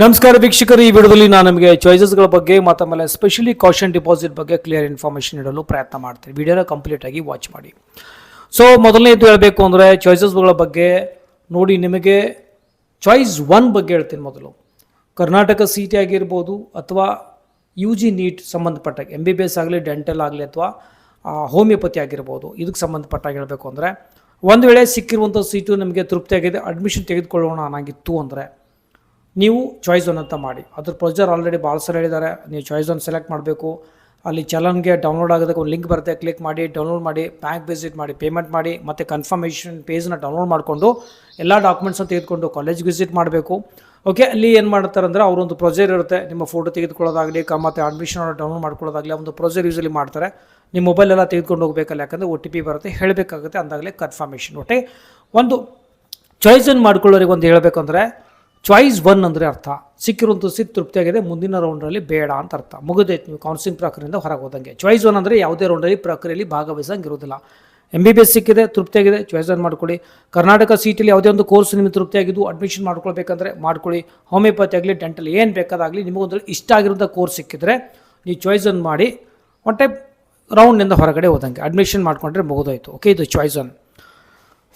ನಮಸ್ಕಾರ ವೀಕ್ಷಕರು, ಈ ವಿಡಿಯೋದಲ್ಲಿ ನಾನು ನಿಮಗೆ ಚಾಯ್ಸಸ್ಗಳ ಬಗ್ಗೆ ಮತ್ತು ಆಮೇಲೆ ಸ್ಪೆಷಲಿ ಕಾಷನ್ ಡಿಪಾಸಿಟ್ ಬಗ್ಗೆ ಕ್ಲಿಯರ್ ಇನ್ಫಾರ್ಮೇಷನ್ ನೀಡಲು ಪ್ರಯತ್ನ ಮಾಡ್ತೀನಿ. ವಿಡಿಯೋನ ಕಂಪ್ಲೀಟ್ ಆಗಿ ವಾಚ್ ಮಾಡಿ. ಸೊ ಮೊದಲನೇದು ಹೇಳಬೇಕು ಅಂದರೆ ಚಾಯ್ಸಸ್ಗಳ ಬಗ್ಗೆ ನೋಡಿ, ನಿಮಗೆ ಚಾಯ್ಸ್ ಒನ್ ಬಗ್ಗೆ ಹೇಳ್ತೀನಿ ಮೊದಲು. ಕರ್ನಾಟಕ ಸಿ ಟಿ ಆಗಿರ್ಬೋದು ಅಥವಾ ಯು ಜಿ ನೀಟ್ ಸಂಬಂಧಪಟ್ಟಾಗ ಎಂ ಬಿ ಬಿ ಎಸ್ ಆಗಲಿ ಡೆಂಟಲ್ ಆಗಲಿ ಅಥವಾ ಹೋಮಿಯೋಪತಿ ಆಗಿರ್ಬೋದು. ಇದಕ್ಕೆ ಸಂಬಂಧಪಟ್ಟಾಗ ಹೇಳಬೇಕು ಅಂದರೆ, ಒಂದು ವೇಳೆ ಸಿಕ್ಕಿರುವಂಥ ಸೀಟು ನಮಗೆ ತೃಪ್ತಿಯಾಗಿದೆ ಅಡ್ಮಿಷನ್ ತೆಗೆದುಕೊಳ್ಳೋಣ ಅನ್ನಾಗಿತ್ತು ಅಂದರೆ ನೀವು ಚಾಯ್ಸ್ ಒನ್ ಅಂತ ಮಾಡಿ. ಅದ್ರ ಪ್ರೊಸೀಜರ್ ಆಲ್ರೆಡಿ ಭಾಳ ಸಲ ಹೇಳಿದ್ದಾರೆ. ನೀವು ಚಾಯ್ಸ್ ಒನ್ ಸೆಲೆಕ್ಟ್ ಮಾಡಬೇಕು. ಅಲ್ಲಿ ಚಲನ್ಗೆ ಡೌನ್ಲೋಡ್ ಆಗೋದಕ್ಕೆ ಒಂದು ಲಿಂಕ್ ಬರುತ್ತೆ. ಕ್ಲಿಕ್ ಮಾಡಿ ಡೌನ್ಲೋಡ್ ಮಾಡಿ ಬ್ಯಾಂಕ್ ವಿಸಿಟ್ ಮಾಡಿ ಪೇಮೆಂಟ್ ಮಾಡಿ, ಮತ್ತು ಕನ್ಫರ್ಮೇಷನ್ ಪೇಜ್ನ ಡೌನ್ಲೋಡ್ ಮಾಡಿಕೊಂಡು ಎಲ್ಲ ಡಾಕ್ಯುಮೆಂಟ್ಸನ್ನು ತೆಗೆದುಕೊಂಡು ಕಾಲೇಜ್ ವಿಸಿಟ್ ಮಾಡಬೇಕು. ಓಕೆ ಅಲ್ಲಿ ಏನು ಮಾಡ್ತಾರೆ ಅಂದರೆ ಅವರೊಂದು ಪ್ರೊಸೀಜರ್ ಇರುತ್ತೆ. ನಿಮ್ಮ ಫೋಟೋ ತೆಗೆದುಕೊಳ್ಳೋದಾಗಲಿ, ಕ ಮತ್ತು ಅಡ್ಮಿಷನ್ ಡೌನ್ಲೋಡ್ ಮಾಡ್ಕೊಳ್ಳೋದಾಗಲಿ ಒಂದು ಪ್ರೊಸೀಜರ್ ಯೂಸಲಿ ಮಾಡ್ತಾರೆ. ನಿಮ್ಮ ಮೊಬೈಲ್ ಎಲ್ಲ ತೆಗೆದುಕೊಂಡು ಹೋಗಬೇಕಲ್ಲ, ಯಾಕಂದರೆ ಒ ಟಿ ಪಿ ಬರುತ್ತೆ. ಹೇಳಬೇಕಾಗುತ್ತೆ, ಅಂದಾಗಲೇ ಕನ್ಫರ್ಮೇಷನ್ ಓಕೆ ಒಂದು ಚಾಯ್ಸನ್ನು ಮಾಡ್ಕೊಳ್ಳೋರಿಗೆ ಒಂದು ಹೇಳಬೇಕಂದ್ರೆ ಚಾಯ್ಸ್ ಒನ್ ಅಂದರೆ ಅರ್ಥ. ಸಿಕ್ಕಿರುವಂಥ ಸಿಟ್ ತೃಪ್ತಿಯಾಗಿದೆ ಮುಂದಿನ ರೌಂಡಲ್ಲಿ ಬೇಡ ಅಂತ ಅರ್ಥ. ಮುಗಿದೈತೆ ನೀವು ಕೌನ್ಸಿಲಿಂಗ್ ಪ್ರಕ್ರಿಯೆಯಿಂದ ಹೊರಗೆ ಹೋದಂಗೆ. ಚಾಯ್ಸ್ ಒನ್ ಅಂದರೆ ಯಾವುದೇ ರೌಂಡಲ್ಲಿ ಪ್ರಕ್ರಿಯೆಯಲ್ಲಿ ಭಾಗವಹಿಸಂಗೆ ಇರೋದಿಲ್ಲ ಎಂ ಬಿ ಬಿ ಎಸ್ ಸಿಕ್ಕಿದೆ ತೃಪ್ತಿಯಾಗಿದೆ ಚಾಯ್ಸ್ ಒನ್ ಮಾಡ್ಕೊಳ್ಳಿ. ಕರ್ನಾಟಕ ಸೀಟಲ್ಲಿ ಯಾವುದೇ ಒಂದು ಕೋರ್ಸ್ ನಿಮಗೆ ತೃಪ್ತಿಯಾಗಿದ್ದು ಅಡ್ಮಿಷನ್ ಮಾಡ್ಕೊಳ್ಬೇಕಂದ್ರೆ ಮಾಡ್ಕೊಳ್ಳಿ. ಹೋಮಿಯೋಪತಿ ಆಗಲಿ ಡೆಂಟಲ್ ಏನು ಬೇಕಾದಾಗಲಿ ನಿಮಗೊಂದು ಇಷ್ಟ ಆಗಿರೋಂಥ ಕೋರ್ಸ್ ಸಿಕ್ಕಿದ್ರೆ ನೀವು ಚಾಯ್ಸ್ ಒನ್ ಮಾಡಿ, ಒನ್ ಟೈಪ್ ರೌಂಡ್ನಿಂದ ಹೊರಗಡೆ ಹೋದಂಗೆ. ಅಡ್ಮಿಷನ್ ಮಾಡಿಕೊಂಡ್ರೆ ಮುಗಿದೋಯ್ತು. ಓಕೆ ಇದು ಚಾಯ್ಸ್ ಒನ್.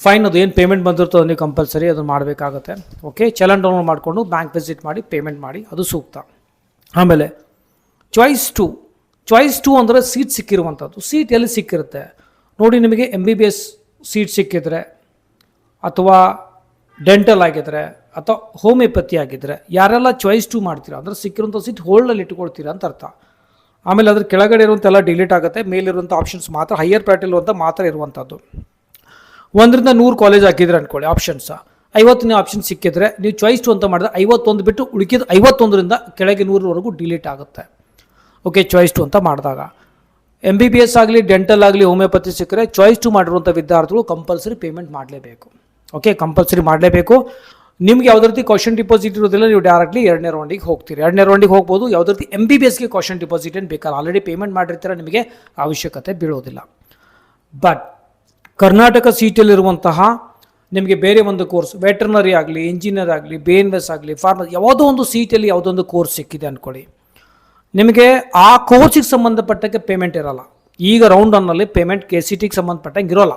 ಫೈನ್ ಅದು ಏನು ಪೇಮೆಂಟ್ ಬಂದಿರ್ತದೆ ನೀವು ಕಂಪಲ್ಸರಿ ಅದನ್ನು ಮಾಡಬೇಕಾಗುತ್ತೆ. ಓಕೆ ಚಲನ್ ಡೌನ್ಲೋಡ್ ಮಾಡಿಕೊಂಡು ಬ್ಯಾಂಕ್ ವಿಸಿಟ್ ಮಾಡಿ ಪೇಮೆಂಟ್ ಮಾಡಿ, ಅದು ಸೂಕ್ತ. ಆಮೇಲೆ ಚಾಯ್ಸ್ ಟು ಚಾಯ್ಸ್ ಟು ಅಂದರೆ ಸೀಟ್ ಸಿಕ್ಕಿರುವಂಥದ್ದು ಸೀಟ್ ಎಲ್ಲಿ ಸಿಕ್ಕಿರುತ್ತೆ? ನೋಡಿ ನಿಮಗೆ M B B S seat ಸಿಕ್ಕಿದ್ರೆ, ಅಥವಾ ಡೆಂಟಲ್ ಆಗಿದ್ರೆ, ಅಥವಾ ಹೋಮಿಯೋಪತಿ ಆಗಿದ್ರೆ, ಯಾರೆಲ್ಲ ಚಾಯ್ಸ್ ಟು ಮಾಡ್ತೀರಾ? ಅಂದರೆ ಸಿಕ್ಕಿರುವಂಥ ಸೀಟ್ ಹೋಲ್ಡಲ್ಲಿ ಇಟ್ಕೊಳ್ತೀರಾ ಅಂತ ಅರ್ಥ. ಆಮೇಲೆ ಅದ್ರ ಕೆಳಗಡೆ ಇರುವಂತೆಲ್ಲ ಡಿಲೀಟ್ ಆಗುತ್ತೆ ಮೇಲಿರುವಂಥ ಆಪ್ಷನ್ಸ್ ಮಾತ್ರ ಹೈಯರ್ ಪ್ಯಾಟಲ್ ಅಂತ ಮಾತ್ರ ಇರುವಂಥದ್ದು ಒಂದರಿಂದ ನೂರು ಕಾಲೇಜ್ ಹಾಕಿದ್ರೆ ಅಂದ್ಕೊಳ್ಳಿ ಆಪ್ಷನ್ಸ್ ಐವತ್ತನೇ ಆಪ್ಷನ್ ಸಿಕ್ಕಿದ್ರೆ ನೀವು ಚಾಯ್ಸ್ ಟು ಅಂತ ಮಾಡಿದ್ರೆ ಐವತ್ತೊಂದು ಬಿಟ್ಟು ಉಳಿಕಿದ ಐವತ್ತೊಂದರಿಂದ ಕೆಳಗೆ ನೂರವರೆಗೂ ಡಿಲೀಟ್ ಆಗುತ್ತೆ. ಓಕೆ ಚಾಯ್ಸ್ ಟು ಅಂತ ಮಾಡಿದಾಗ. ಎಂ ಬಿ ಬಿ ಎಸ್ ಆಗಲಿ ಡೆಂಟಲ್ ಆಗಲಿ ಹೋಮಿಯೋಪತಿ ಸಿಕ್ಕರೆ ಚಾಯ್ಸ್ ಟು ಮಾಡಿರುವಂಥ ವಿದ್ಯಾರ್ಥಿಗಳು ಕಂಪಲ್ಸರಿ ಪೇಮೆಂಟ್ ಮಾಡಲೇಬೇಕು. ಓಕೆ ಕಂಪಲ್ಸರಿ ಮಾಡಲೇಬೇಕು. ನಿಮ್ಗೆ ಯಾವುದೇ ರೀತಿ ಕ್ವಶನ್ ಡಿಪಾಸಿಟ್ ಇರೋದಿಲ್ಲ, ನೀವು ಡೈರೆಕ್ಟ್ಲಿ ಎರಡನೇ ರೌಂಡಿಗೆ ಹೋಗ್ತೀರಿ. ಎರಡನೇ ರೌಂಡಿಗೆ ಹೋಗ್ಬೋದು, ಯಾವುದೇ ರೀತಿ ಎಂ ಬಿ ಬಿ ಎಸ್ಗೆ ಕ್ವಶನ್ ಡಿಪಾಸಿಟ್ ಏನು ಬೇಕಾದ್ರೆ ಆಲ್ರೆಡಿ ಪೇಮೆಂಟ್ ಮಾಡಿರ್ತೀರ, ನಿಮಗೆ ಅವಶ್ಯಕತೆ ಬೀಳೋದಿಲ್ಲ. ಬಟ್ ಕರ್ನಾಟಕ ಸೀಟಲ್ಲಿರುವಂತಹ ನಿಮಗೆ ಬೇರೆ ಒಂದು ಕೋರ್ಸ್, ವೆಟರ್ನರಿ ಆಗಲಿ ಇಂಜಿನಿಯರ್ ಆಗಲಿ ಬಿ ಎನ್ ಎಸ್ ಆಗಲಿ ಫಾರ್ಮಸಿ ಯಾವುದೋ ಒಂದು ಸೀಟಲ್ಲಿ ಯಾವುದೋ ಒಂದು ಕೋರ್ಸ್ ಸಿಕ್ಕಿದೆ ಅಂದ್ಕೊಳ್ಳಿ ನಿಮಗೆ ಆ ಕೋರ್ಸಿಗೆ ಸಂಬಂಧಪಟ್ಟಕ್ಕೆ ಪೇಮೆಂಟ್ ಇರೋಲ್ಲ. ಈಗ ರೌಂಡ್ ಒನ್ನಲ್ಲಿ ಪೇಮೆಂಟ್ ಕೆ ಸಿ ಟಿಗೆ ಸಂಬಂಧಪಟ್ಟಂಗೆ ಇರೋಲ್ಲ.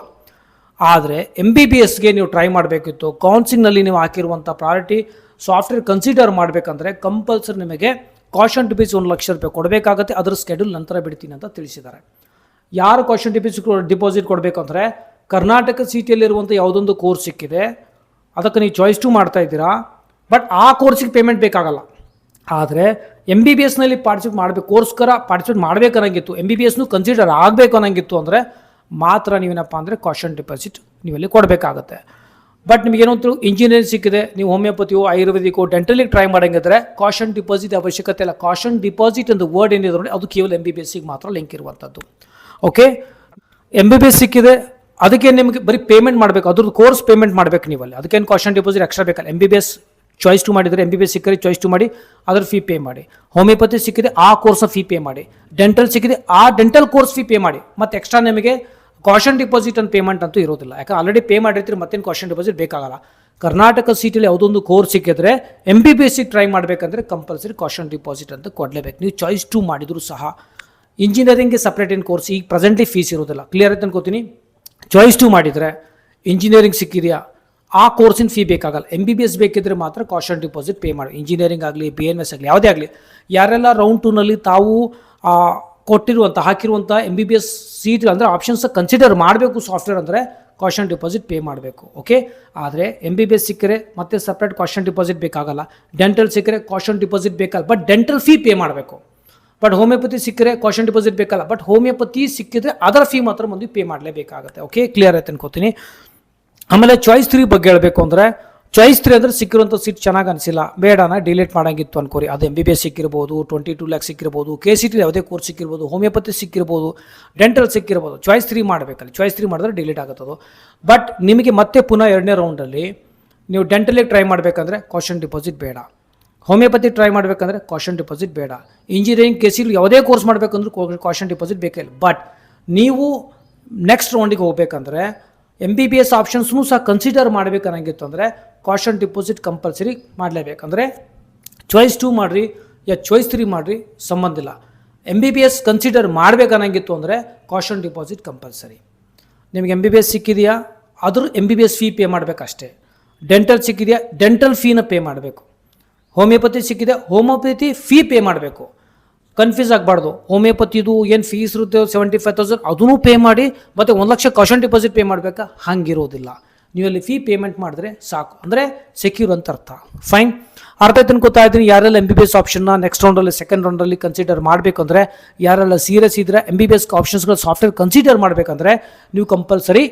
ಆದರೆ ಎಂ ಬಿ ಬಿ ಎಸ್ಗೆ ನೀವು ಟ್ರೈ ಮಾಡಬೇಕಿತ್ತು. ಕೌನ್ಸಿಲಿಂಗ್ನಲ್ಲಿ ನೀವು ಹಾಕಿರುವಂಥ ಪ್ರಾರಿಟಿ ಸಾಫ್ಟ್ವೇರ್ ಕನ್ಸಿಡರ್ ಮಾಡಬೇಕಂದ್ರೆ ಕಂಪಲ್ಸರಿ ನಿಮಗೆ ಕಾಶನ್ ಡಿಪೀಸ್ ಒಂದು ಲಕ್ಷ ರೂಪಾಯಿ ಕೊಡಬೇಕಾಗತ್ತೆ. ಅದರ ಸ್ಕೆಡ್ಯೂಲ್ ನಂತರ ಬಿಡ್ತೀನಿ ಅಂತ ತಿಳಿಸಿದ್ದಾರೆ. ಯಾರು ಕಾಶನ್ ಡಿಪಾಸಿಟ್ ಡಿಪಾಸಿಟ್ ಕೊಡಬೇಕು ಅಂದರೆ ಕರ್ನಾಟಕ ಸಿಟಿಯಲ್ಲಿರುವಂಥ ಯಾವುದೊಂದು ಕೋರ್ಸ್ ಸಿಕ್ಕಿದೆ, ಅದಕ್ಕೆ ನೀವು ಚಾಯ್ಸ್ ಟು ಮಾಡ್ತಾ ಇದ್ದೀರಾ ಬಟ್ ಆ ಕೋರ್ಸಿಗೆ ಪೇಮೆಂಟ್ ಬೇಕಾಗಲ್ಲ. ಆದರೆ ಎಂ ಬಿ ಬಿ ಎಸ್ನಲ್ಲಿ ಪಾರ್ಟಿಸಿಪೇಟ್ ಮಾಡಬೇಕು ಕೋರ್ಸ್ಕರ ಪಾರ್ಟಿಸಿಪೇಟ್ ಮಾಡಬೇಕು ಅನ್ನಂಗಿತ್ತು ಎಂ ಬಿ ಬಿ ಎಸ್ನು ಕನ್ಸಿಡರ್ ಆಗಬೇಕು ಅನ್ನೋಂಗಿತ್ತು ಅಂದರೆ ಮಾತ್ರ ನೀವೇನಪ್ಪ ಅಂದರೆ ಕಾಶನ್ ಡಿಪಾಸಿಟ್ ನೀವಲ್ಲಿ ಕೊಡಬೇಕಾಗತ್ತೆ. ಬಟ್ ನಿಮಗೇನೋ ಇಂಜಿನಿಯರಿಂಗ್ ಸಿಕ್ಕಿದೆ, ನೀವು ಹೋಮಿಯೋಪತಿಯೋ ಆಯುರ್ವೇದಿಕೋ ಡೆಂಟಲಿಗೆ ಟ್ರೈ ಮಾಡಂಗಿದ್ರೆ ಕಾಷನ್ ಡಿಪಾಸಿಟ್ ಅವಶ್ಯಕತೆ ಇಲ್ಲ. ಕಾಷನ್ ಡಿಪಾಸಿಟ್ ಅಂತ ವರ್ಡ್ ಏನಿದೆ ನೋಡಿ, ಅದು ಕೇವಲ ಎಂ ಬಿ ಬಿ ಎಸ್ಸಿಗೆ ಮಾತ್ರ ಲಿಂಕ್ ಇರುವಂಥದ್ದು. Okay M B B S ಸಿಕ್ಕಿದೆ ಅದಕ್ಕೆ ನಿಮಗೆ ಬರೀ ಪೇಮೆಂಟ್ ಮಾಡಬೇಕು. ಅದ್ರದ್ದು ಕೋರ್ಸ್ ಪೇಮೆಂಟ್ ಮಾಡಬೇಕು ನೀವಲ್ಲಿ. ಅದಕ್ಕೇನು ಕಾಶನ್ ಡಿಪಾಸಿಟ್ ಎಕ್ಸ್ಟ್ರಾ ಬೇಕಲ್ಲ. M B B S choice two ಮಾಡಿದರೆ ಎಂ ಬಿ ಬಿ ಎಸ್ ಸಿಕ್ಕರೆ ಚಾಯ್ಸ್ ಟು ಮಾಡಿ ಅದ್ರ ಫೀ ಪೇ ಮಾಡಿ. ಹೋಮಿಯೋಪತಿ ಸಿಕ್ಕಿದೆ ಆ ಕೋರ್ಸ್ನ ಫೀ ಪೇ ಮಾಡಿ. ಡೆಂಟಲ್ ಸಿಕ್ಕಿದೆ ಆ ಡೆಂಟಲ್ ಕೋರ್ಸ್ ಫೀ ಪೇ ಮಾಡಿ. ಮತ್ತು ಎಕ್ಸ್ಟ್ರಾ ನಿಮಗೆ ಕಾಶನ್ ಡಿಪಾಸಿಟ್ ಅಂತ ಪೇಮೆಂಟ್ ಅಂತೂ ಇರೋದಿಲ್ಲ. ಯಾಕಂದ್ರೆ ಆಲ್ರೆಡಿ ಪೇ ಮಾಡಿರ್ತೀರಿ, ಮತ್ತೇನು ಕಾಶನ್ ಡಿಪಾಸಿಟ್ ಬೇಕಾಗಲ್ಲ. ಕರ್ನಾಟಕ ಸೀಟಲ್ಲಿ ಯಾವುದೊಂದು ಕೋರ್ಸ್ ಸಿಕ್ಕಿದ್ರೆ ಎಂ ಬಿ ಬಿ ಎಸ್ಸಿಗೆ ಟ್ರೈ ಮಾಡಬೇಕಂದ್ರೆ ಕಂಪಲ್ಸರಿ ಕ್ವಾಷನ್ ಡಿಪಾಸಿಟ್ ಅಂತ ಕೊಡಲೇಬೇಕು. ನೀವು ಚಾಯ್ಸ್ ಟು ಮಾಡಿದರೂ ಸಹ. ಇಂಜಿನಿಯರಿಂಗ್ಗೆ ಸಪ್ರೇಟ್ ಏನು ಕೋರ್ಸ್ ಈಗ ಪ್ರೆಸೆಂಟ್ಲಿ ಫೀಸ್ ಇರೋದಿಲ್ಲ. ಕ್ಲಿಯರ್ ಆಯ್ತು ಅನ್ಕೋತೀನಿ? ಚಾಯ್ಸ್ ಟು ಮಾಡಿದರೆ ಇಂಜಿನಿಯರಿಂಗ್ ಸಿಕ್ಕಿದೆಯಾ? ಆ ಕೋರ್ಸಿನ ಫೀ ಬೇಕಾಗಲ್ಲ. ಎಂ ಬಿ ಬಿ ಎಸ್ ಬೇಕಿದ್ರೆ ಮಾತ್ರ ಕಾಶನ್ ಡಿಪಾಸಿಟ್ ಪೇ ಮಾಡಿ. ಇಂಜಿನಿಯರಿಂಗ್ ಆಗಲಿ ಬಿ ಎನ್ ಎಸ್ ಆಗಲಿ, ಯಾವುದೇ ಆಗಲಿ. ಯಾರೆಲ್ಲ ರೌಂಡ್ ಟೂನಲ್ಲಿ ತಾವು ಕೊಟ್ಟಿರುವಂಥ ಹಾಕಿರುವಂಥ M B B S seat ಅಂದರೆ ಆಪ್ಷನ್ಸ್ ಕನ್ಸಿಡರ್ ಮಾಡಬೇಕು ಸಾಫ್ಟ್ವೇರ್ ಅಂದರೆ ಕಾಶನ್ ಡಿಪಾಸಿಟ್ ಪೇ ಮಾಡಬೇಕು ಓಕೆ ಆದರೆ ಎಂ ಬಿ ಬಿ ಎಸ್ ಸಿಕ್ಕರೆ ಮತ್ತೆ ಸಪ್ರೇಟ್ ಕಾಶನ್ ಡಿಪಾಸಿಟ್ ಬೇಕಾಗಲ್ಲ. ಡೆಂಟಲ್ ಸಿಕ್ಕರೆ ಕಾಶನ್ ಡಿಪಾಸಿಟ್ ಬೇಕಲ್ಲ ಬಟ್ ಡೆಂಟಲ್ ಫೀ ಪೇ ಮಾಡಬೇಕು. ಬಟ್ ಹೋಮಿಯೋಪತಿ ಸಿಕ್ಕರೆ ಕ್ವಾಶನ್ ಡಿಪಾಸಿಟ್ ಬೇಕಲ್ಲ. ಬಟ್ ಹೋಮಿಯೋಪತಿ ಸಿಕ್ಕಿದ್ರೆ ಅದರ ಫೀ ಮಾತ್ರ ಮುಂದೆ ಪೇ ಮಾಡಲೇಬೇಕಾಗುತ್ತೆ. ಓಕೆ ಕ್ಲಿಯರ್ ಆಯ್ತು ಅನ್ಕೋತೀನಿ. ಆಮೇಲೆ ಚಾಯ್ಸ್ ತ್ರೀ ಬಗ್ಗೆ ಹೇಳಬೇಕು ಅಂದರೆ ಚಾಯ್ಸ್ ತ್ರೀ ಅಂದರೆ ಸಿಕ್ಕಿರೋಂಥ ಸೀಟ್ ಚೆನ್ನಾಗಿ ಅನಿಸಿಲ್ಲ. ಬೇಡನ ಡಿಲೀಟ್ ಮಾಡೋಂಗಿತ್ತು ಅನ್ಕೋರಿ. ಅದು ಎಂ ಬಿ ಬಿ ಎಸ್ ಸಿಕ್ಕಿರ್ಬೋದು ಟ್ವೆಂಟಿ ಟು ಲ್ಯಾಕ್ ಸಿಕ್ಕಿರ್ಬೋದು ಕೆ ಸಿ ಟಿ ಯಾವುದೇ ಕೋರ್ಸ್ ಸಿಕ್ಕಿರ್ಬೋದು ಹೋಮಿಯೋಪತಿ ಸಿಕ್ಕಿರ್ಬೋದು ಡೆಂಟಲ್ ಸಿಕ್ಕಿರ್ಬೋದು. ಚಾಯ್ಸ್ ತ್ರೀ ಮಾಡಬೇಕಲ್ಲ. ಚಾಯ್ಸ್ ತ್ರೀ ಮಾಡಿದ್ರೆ ಡಿಲೀಟ್ ಆಗುತ್ತದು ಬಟ್ ನಿಮಗೆ ಮತ್ತೆ ಪುನಃ ಎರಡನೇ ರೌಂಡಲ್ಲಿ ನೀವು ಡೆಂಟಲಿಗೆ ಟ್ರೈ ಮಾಡಬೇಕಂದ್ರೆ ಕ್ವಾಶನ್ ಡಿಪಾಸಿಟ್ ಬೇಡ. ಹೋಮಿಯೋಪತಿ ಟ್ರೈ ಮಾಡಬೇಕಂದ್ರೆ ಕಾಷನ್ ಡಿಪಾಸಿಟ್ ಬೇಡ. ಇಂಜಿನಿಯರಿಂಗ್ ಕೇಸಲ್ಲಿ ಯಾವುದೇ ಕೋರ್ಸ್ ಮಾಡಬೇಕಂದ್ರೆ ಕಾಷನ್ ಡಿಪಾಸಿಟ್ ಬೇಕಿಲ್ಲ ಬಟ್ ನೀವು ನೆಕ್ಸ್ಟ್ ರೌಂಡಿಗೆ ಹೋಗ್ಬೇಕಂದ್ರೆ ಎಂ ಬಿ ಬಿ ಎಸ್ ಆಪ್ಷನ್ಸ್ನು ಸಹ ಕನ್ಸಿಡರ್ ಮಾಡಬೇಕನ್ನಂಗಿತ್ತು ಅಂದರೆ ಕಾಷನ್ ಡಿಪಾಸಿಟ್ ಕಂಪಲ್ಸರಿ ಮಾಡಲೇಬೇಕಂದ್ರೆ ಚಾಯ್ಸ್ ಟೂ ಮಾಡಿರಿ, ಯಾ ಚಾಯ್ಸ್ ತ್ರೀ ಮಾಡಿರಿ ಸಂಬಂಧ ಇಲ್ಲ. M B B S consider ಮಾಡಬೇಕನ್ನಂಗಿತ್ತು ಅಂದರೆ ಕಾಷನ್ ಡಿಪಾಸಿಟ್ ಕಂಪಲ್ಸರಿ ನಿಮಗೆ ಎಂ ಬಿ ಬಿ ಎಸ್ ಸಿಕ್ಕಿದೆಯಾ? ಆದರೂ M B B S fee pay ಮಾಡಬೇಕಷ್ಟೇ. Dental ಸಿಕ್ಕಿದೆಯಾ? ಡೆಂಟಲ್ ಫೀನ ಪೇ ಮಾಡಬೇಕು. ಹೋಮಿಯೋಪತಿ ಸಿಕ್ಕಿದೆ, ಹೋಮಿಯೋಪತಿ ಫೀ ಪೇ ಮಾಡಬೇಕು. ಕನ್ಫ್ಯೂಸ್ ಆಗಬಾರ್ದು. ಹೋಮಿಯೋಪತಿದು ಏನು ಫೀಸ್ ಇರುತ್ತೆ ಸೆವೆಂಟಿ ಫೈವ್ ತೌಸಂಡ್ ಅದನ್ನು ಪೇ ಮಾಡಿ, ಮತ್ತು ಒಂದು ಲಕ್ಷ ಕಾಶನ್ ಡಿಪಾಸಿಟ್ ಪೇ ಮಾಡಬೇಕಾ? ಹಂಗಿರೋದಿಲ್ಲ. ನೀವು ಅಲ್ಲಿ ಫೀ ಪೇಮೆಂಟ್ ಮಾಡಿದ್ರೆ ಸಾಕು. ಅಂದರೆ ಸೆಕ್ಯೂರ್ ಅಂತ ಅರ್ಥ. ಫೈನ್ ಅರ್ಥ ಆಯ್ತು ಇದ್ದೀನಿ. ಯಾರೆಲ್ಲ ಎಂ ಬಿ ಬಿ ಎಸ್ ಆಪ್ಷನ್ನ ನೆಕ್ಸ್ಟ್ ರೌಂಡಲ್ಲಿ ಸೆಕೆಂಡ್ ರೌಂಡಲ್ಲಿ ಕನ್ಸಿಡರ್ ಮಾಡಬೇಕಂದ್ರೆ ಯಾರೆಲ್ಲ ಸೀರಿಯಸ್ ಇದ್ದರೆ ಎಂ ಬಿ ಬಿ ಎಸ್ ಆಪ್ಷನ್ಸ್ಗಳು ಸಾಫ್ಟ್ವೇರ್ ಕನ್ಸಿಡರ್ ಮಾಡಬೇಕಂದ್ರೆ, ನೀವು ಕಂಪಲ್ಸರಿ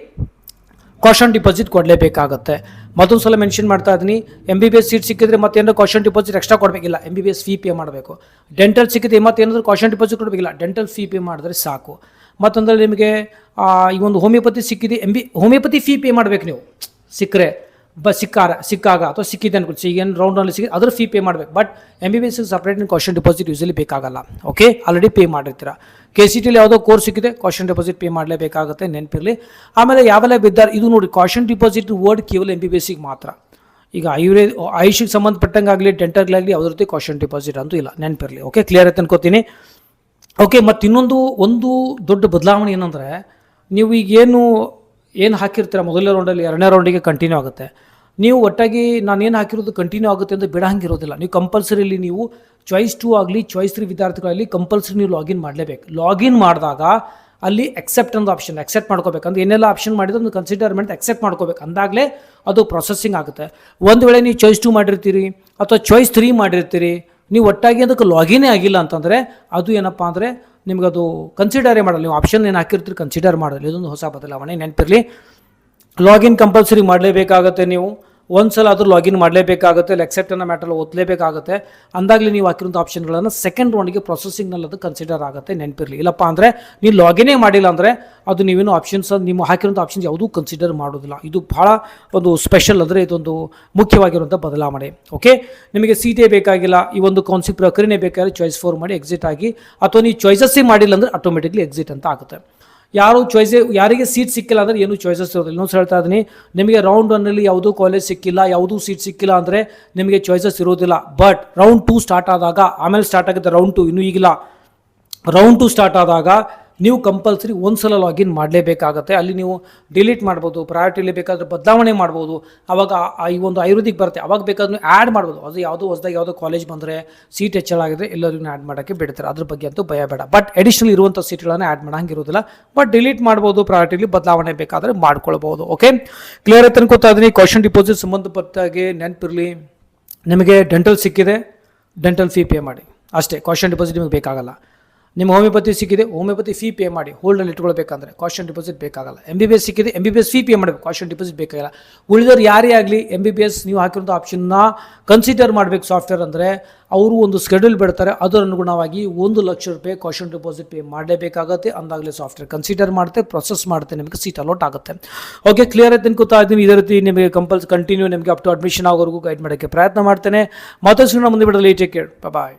ಕಾಷನ್ ಡಿಪಾಸಿಟ್ ಕೊಡಲೇಬೇಕಾಗುತ್ತೆ. ಮತ್ತೊಂದು ಸಲ ಮೆನ್ಷನ್ ಮಾಡ್ತಾ ಇದ್ದೀನಿ M B B S seat ಸಿಕ್ಕಿದ್ರೆ ಮತ್ತೇನಾದ್ರು caution deposit extra ಕೊಡಬೇಕಿಲ್ಲ. M B B S fee pay ಮಾಡಬೇಕು. ಡೆಂಟಲ್ ಸಿಕ್ಕಿದ್ರೆ ಮತ್ತೇನಾದರೂ ಕಾಷನ್ ಡಿಪಾಸಿಟ್ ಕೊಡಬೇಕಿಲ್ಲ. ಡೆಂಟಲ್ ಫೀ ಪೇ ಮಾಡಿದ್ರೆ ಸಾಕು. ಮತ್ತೊಂದರಲ್ಲಿ ನಿಮಗೆ ಈ ಒಂದು ಹೋಮಿಯೋಪತಿ ಸಿಕ್ಕಿದೆ M B homeopathy fee pay ಮಾಡಬೇಕು ನೀವು. ಸಿಕ್ಕರೆ. ಬ ಸಿಕ್ಕಾರ, ಸಿಕ್ಕಾಗ ಅಥವಾ ಸಿಕ್ಕಿದೆ ಅನ್ಕೊಳ್ಸಿ ಈಗ ಏನು ರೌಂಡಲ್ಲಿ ಸಿಕ್ಕಿದೆ ಅದ್ರ ಫೀ ಪೇ ಮಾಡಬೇಕು. But M B B S separate ನೀವು ಕ್ವಶನ್ ಡೆಪಾಸಿಟ್ ಯೂಸಲಿ ಬೇಕಾಗಲ್ಲ. ಓಕೆ ಆಲ್ರೆಡಿ ಪೇ ಮಾಡಿರ್ತೀರ. ಕೆ ಸಿ ಟಿಲಿ ಯಾವುದೋ ಕೋರ್ಸ್ ಸಿಕ್ಕಿದೆ ಕ್ವಶನ್ ಡೆಪಾಸಿಟ್ ಪೇ ಮಾಡಲೇಬೇಕಾಗುತ್ತೆ, ನೆನಪಿರಲಿ. ಆಮೇಲೆ ಯಾವೆಲ್ಲ ಬಿದ್ದಾರ, ಇದು ನೋಡಿ ಕ್ವಶನ್ ಡಿಪಾಸಿಟ್ ವರ್ಡ್ ಕೇವಲ ಎಂ ಬಿ ಬಿ ಎಸ್ಸಿಗೆ ಮಾತ್ರ. ಈಗ ಆಯುರ್ವೇದ ಆಯುಷಿಗೆ ಸಂಬಂಧಪಟ್ಟಂಗಾಗಲಿ ಆಗಲಿ ಡೆಂಟಲ್ಗಾಗಲಿ ಯಾವುದೇ ರೀತಿ ಕ್ವಶನ್ ಡಿಪಾಸಿಟ್ ಅಂತೂ ಇಲ್ಲ. ನೆನಪಿರಲಿ. ಓಕೆ ಕ್ಲಿಯರ್ ಆಯ್ತು ಅನ್ಕೋತೀನಿ. ಓಕೆ ಮತ್ತು ಇನ್ನೊಂದು ಒಂದು ದೊಡ್ಡ ಬದಲಾವಣೆ ಏನಂದರೆ, ನೀವು ಈಗ ಏನು ಹಾಕಿರ್ತೀರ? ಮೊದಲನೇ ರೌಂಡಲ್ಲಿ ಎರಡನೇ ರೌಂಡಿಗೆ ಕಂಟಿನ್ಯೂ ಆಗುತ್ತೆ. ನೀವು ಒಟ್ಟಾಗಿ ನಾನು ಏನು ಹಾಕಿರೋದು ಕಂಟಿನ್ಯೂ ಆಗುತ್ತೆ ಅಂತ ಬಿಡಂಗಿರೋದಿಲ್ಲ ನೀವು ಕಂಪಲ್ಸರಿಲಿ ನೀವು ಚಾಯ್ಸ್ ಟೂ ಆಗಲಿ ಚಾಯ್ಸ್ ತ್ರೀ ವಿದ್ಯಾರ್ಥಿಗಳಲ್ಲಿ ಕಂಪಲ್ಸರಿ ನೀವು ಲಾಗಿನ್ ಮಾಡಲೇಬೇಕು. ಲಾಗಿನ್ ಮಾಡಿದಾಗ ಅಲ್ಲಿ ಎಕ್ಸೆಪ್ಟ್ ಅನ್ನೋ ಆಪ್ಷನ್ ಎಕ್ಸೆಪ್ಟ್ ಮಾಡ್ಕೋಬೇಕಂದ್ರೆ ಏನೆಲ್ಲ ಆಪ್ಷನ್ ಮಾಡಿದ್ರೆ ಒಂದು ಕನ್ಸಿಡರ್ಮೆಂಟ್ ಎಕ್ಸೆಪ್ಟ್ ಮಾಡ್ಕೋಬೇಕು. ಅಂದಾಗಲೇ ಅದು ಪ್ರೊಸೆಸಿಂಗ್ ಆಗುತ್ತೆ. ಒಂದು ವೇಳೆ ನೀವು ಚಾಯ್ಸ್ ಟೂ ಮಾಡಿರ್ತೀರಿ ಅಥವಾ ಚಾಯ್ಸ್ ತ್ರೀ ಮಾಡಿರ್ತೀರಿ, ನೀವು ಒಟ್ಟಾಗಿ ಅದಕ್ಕೆ ಲಾಗಿನೇ ಆಗಿಲ್ಲ ಅಂತಂದರೆ ಅದು ಏನಪ್ಪ ಅಂದರೆ ನಿಮಗದು ಕನ್ಸಿಡರೇ ಮಾಡಲ್ಲ. ನೀವು ಆಪ್ಷನ್ ಏನು ಹಾಕಿರ್ತೀರಿ ಕನ್ಸಿಡರ್ ಮಾಡಲ್ಲ. ಇದೊಂದು ಹೊಸ ಬದಲಾವಣೆ, ನೆನಪಿರಲಿ. ಲಾಗಿನ್ ಕಂಪಲ್ಸರಿ ಮಾಡಲೇಬೇಕಾಗತ್ತೆ ನೀವು. ಒಂದು ಸಲ ಆದರೂ ಲಾಗಿನ್ ಮಾಡಲೇಬೇಕಾಗುತ್ತೆ ಎಕ್ಸೆಪ್ಟ್ ಅನ್ನೋ ಮ್ಯಾಟ್ರಲ್ಲಿ ಓದಲೇಬೇಕಾಗುತ್ತೆ. ಅಂದಾಗಲೇ ನೀವು ಹಾಕಿರುವಂಥ ಆಪ್ಷನ್ಗಳನ್ನು ಸೆಕೆಂಡ್ ರೌಂಡ್ಗೆ ಪ್ರೊಸೆಸಿಂಗ್ನಲ್ಲಿ ಅದು ಕನ್ಸಿಡರ್ ಆಗುತ್ತೆ, ನೆನಪಿರಲಿ. ಇಲ್ಲಪ್ಪ ಅಂದರೆ ನೀವು ಲಾಗಿನೇ ಮಾಡಿಲ್ಲ ಅಂದರೆ ಅದು ನೀವೇನು ಆಪ್ಷನ್ಸ್ ನಿಮ್ಮ ಹಾಕಿರುವಂಥ ಆಪ್ಷನ್ಸ್ ಯಾವುದೂ ಕನ್ಸಿಡರ್ ಮಾಡೋದಿಲ್ಲ. ಇದು ಭಾಳ ಒಂದು ಸ್ಪೆಷಲ್ ಅಂದರೆ ಇದೊಂದು ಮುಖ್ಯವಾಗಿರುವಂಥ ಬದಲಾವಣೆ. ಓಕೆ ನಿಮಗೆ ಸೀಟೇ ಬೇಕಾಗಿಲ್ಲ, ಈ ಒಂದು ಕೌನ್ಸಿಲ್ ಪ್ರಕ್ರಿಯೆ ಬೇಕಾದ್ರೆ ಚಾಯ್ಸ್ ಫೋರ್ ಮಾಡಿ ಎಕ್ಸಿಟ್ ಆಗಿ, ಅಥವಾ ನೀವು ಚಾಯ್ಸಸ್ಸೇ ಮಾಡಿಲ್ಲ ಅಂದರೆ ಆಟೋಮೆಟಿಕ್ಲಿ ಎಕ್ಸಿಟ್ ಅಂತ ಆಗುತ್ತೆ. ಯಾರು ಚಾಯ್ಸ್ ಯಾರಿಗೆ ಸೀಟ್ ಸಿಕ್ಕಿಲ್ಲ ಅಂದರೆ ಏನು ಚಾಯ್ಸಸ್ ಇರೋದಿಲ್ಲ. ಇನ್ನೊಂದು ಹೇಳ್ತಾ ಇದ್ದೀನಿ, ನಿಮಗೆ ರೌಂಡ್ ಒನ್ನಲ್ಲಿ ಯಾವುದೂ ಕಾಲೇಜ್ ಸಿಕ್ಕಿಲ್ಲ, ಯಾವುದೂ ಸೀಟ್ ಸಿಕ್ಕಿಲ್ಲ ಅಂದರೆ ನಿಮಗೆ ಚಾಯ್ಸಸ್ ಇರೋದಿಲ್ಲ. ಬಟ್ ರೌಂಡ್ ಟೂ ಸ್ಟಾರ್ಟ್ ಆದಾಗ, ಆಮೇಲೆ ಸ್ಟಾರ್ಟ್ ಆಗುತ್ತೆ ರೌಂಡ್ ಟು ಇನ್ನೂ ಈಗಿಲ್ಲ. ರೌಂಡ್ ಟು ಸ್ಟಾರ್ಟ್ ಆದಾಗ ನೀವು ಕಂಪಲ್ಸರಿ ಒಂದು ಸಲ ಲಾಗಿನ್ ಮಾಡಲೇಬೇಕಾಗತ್ತೆ. ಅಲ್ಲಿ ನೀವು ಡಿಲೀಟ್ ಮಾಡ್ಬೋದು ಪ್ರಯಾರಿಟಿಲಿ ಬೇಕಾದರೆ ಬದಲಾವಣೆ ಮಾಡ್ಬೋದು. ಆವಾಗ ಈ ಒಂದು ಆಯುರ್ವೇದಿಕ್ ಬರುತ್ತೆ. ಅವಾಗ ಬೇಕಾದ್ರೂ ಆ್ಯಡ್ ಮಾಡ್ಬೋದು. ಅದು ಯಾವುದೋ ಹೊಸದಾಗಿ ಯಾವುದೋ ಕಾಲೇಜ್ ಬಂದರೆ ಸೀಟ್ ಹೆಚ್ಚಳಾಗಿದ್ರೆ ಎಲ್ಲರಿಗೂ ಆ್ಯಡ್ ಮಾಡೋಕ್ಕೆ ಬಿಡ್ತಾರೆ. ಅದ್ರ ಬಗ್ಗೆ ಅಂತೂ ಭಯ ಬೇಡ. ಬಟ್ ಅಡಿಷನಲ್ ಇರುವಂಥ ಸೀಟ್ಗಳನ್ನು ಆ್ಯಡ್ ಮಾಡೋಂಗಿರೋದಿಲ್ಲ ಬಟ್ ಡಿಲೀಟ್ ಮಾಡ್ಬೋದು ಪ್ರಯಾರಿಟಿಲಿ ಬದಲಾವಣೆ ಬೇಕಾದರೆ ಮಾಡ್ಕೊಳ್ಬೋದು. ಓಕೆ ಕ್ಲಿಯರ್ ಆಯ್ತು ಅನ್ಕೋತಾ ಇದ್ದೀನಿ ಕ್ವಶನ್ ಡಿಪಾಸಿಟ್ ಸಂಬಂಧಪಟ್ಟಾಗಿ ನೆನಪಿರಲಿ. ನಿಮಗೆ ಡೆಂಟಲ್ ಸಿಕ್ಕಿದೆ. ಡೆಂಟಲ್ ಫೀ ಪೇ ಮಾಡಿ. ಅಷ್ಟೇ. ಕ್ವಶನ್ ಡಿಪಾಸಿಟ್ ನಿಮಗೆ ಬೇಕಾಗಲ್ಲ. ನಿಮ್ಮ ಹೋಮಿಯೋಪತಿ ಸಿಕ್ಕಿದೆ ಹೋಮಿಯೋಪತಿ ಫೀ ಪೇ ಮಾಡಿ ಹೋಲ್ಡಲ್ಲಿ ಇಟ್ಕೊಳ್ಬೇಕಂದ್ರೆ ಕಾಷನ್ ಡಿಪಾಸಿಟ್ ಬೇಕಾಗಲ್ಲ. ಎಂ ಬಿ ಬಿ ಎಸ್ ಸಿಕ್ಕಿದೆ M B B S fee pay ಮಾಡಬೇಕು ಕಾಶನ್ ಡಿಪಾಸಿಟ್ ಬೇಕಾಗಲ್ಲ. ಉಳಿದವ್ರು ಯಾರೇ ಆಗಲಿ ಎಂ ಬಿ ಬಿ ಎಸ್ ನೀವು ಹಾಕಿರೋಂಥ ಆಪ್ಷನ್ನ ಕನ್ಸಿಡರ್ ಮಾಡಬೇಕು ಸಾಫ್ಟ್ವೇರ್ ಅಂದರೆ, ಅವರು ಒಂದು ಸ್ಕೆಡ್ಯೂಲ್ ಬಿಡ್ತಾರೆ ಅದರ ಅನುಗುಣವಾಗಿ ಒಂದು ಲಕ್ಷ ರೂಪಾಯಿ ಕಾಶನ್ ಡಿಪಾಸಿಟ್ ಪೇ ಮಾಡಲೇಬೇಕಾಗುತ್ತೆ, ಅಂದಾಗಲೇ ಸಾಫ್ಟ್ವೇರ್ ಕನ್ಸಿಡರ್ ಮಾಡುತ್ತೆ ಪ್ರೊಸೆಸ್ ಮಾಡುತ್ತೆ, ನಿಮಗೆ ಸೀಟ್ ಅಲೋಟ್ ಆಗುತ್ತೆ. ಓಕೆ ಕ್ಲಿಯರ್ ಆಯ್ತು ಅನ್ಕೋತಾ ಇದ್ದೀನಿ, ಇದೇ ರೀತಿ ನಿಮಗೆ ಕಂಪಲ್ಸ್ ಕಂಟಿನ್ಯೂ ನಿಮಗೆ ಅಪ್ ಟು ಅಡ್ಮಿಷನ್ ಆಗೋವರೆಗೂ ಗೈಡ್ ಮಾಡೋಕ್ಕೆ ಪ್ರಯತ್ನ ಮಾಡ್ತೇನೆ. ಮತ್ತಷ್ಟು ಮುಂದೆ ಬಿಡಲಿ ಟೇಕ್ ಕೇರ್ ಬಾಯ್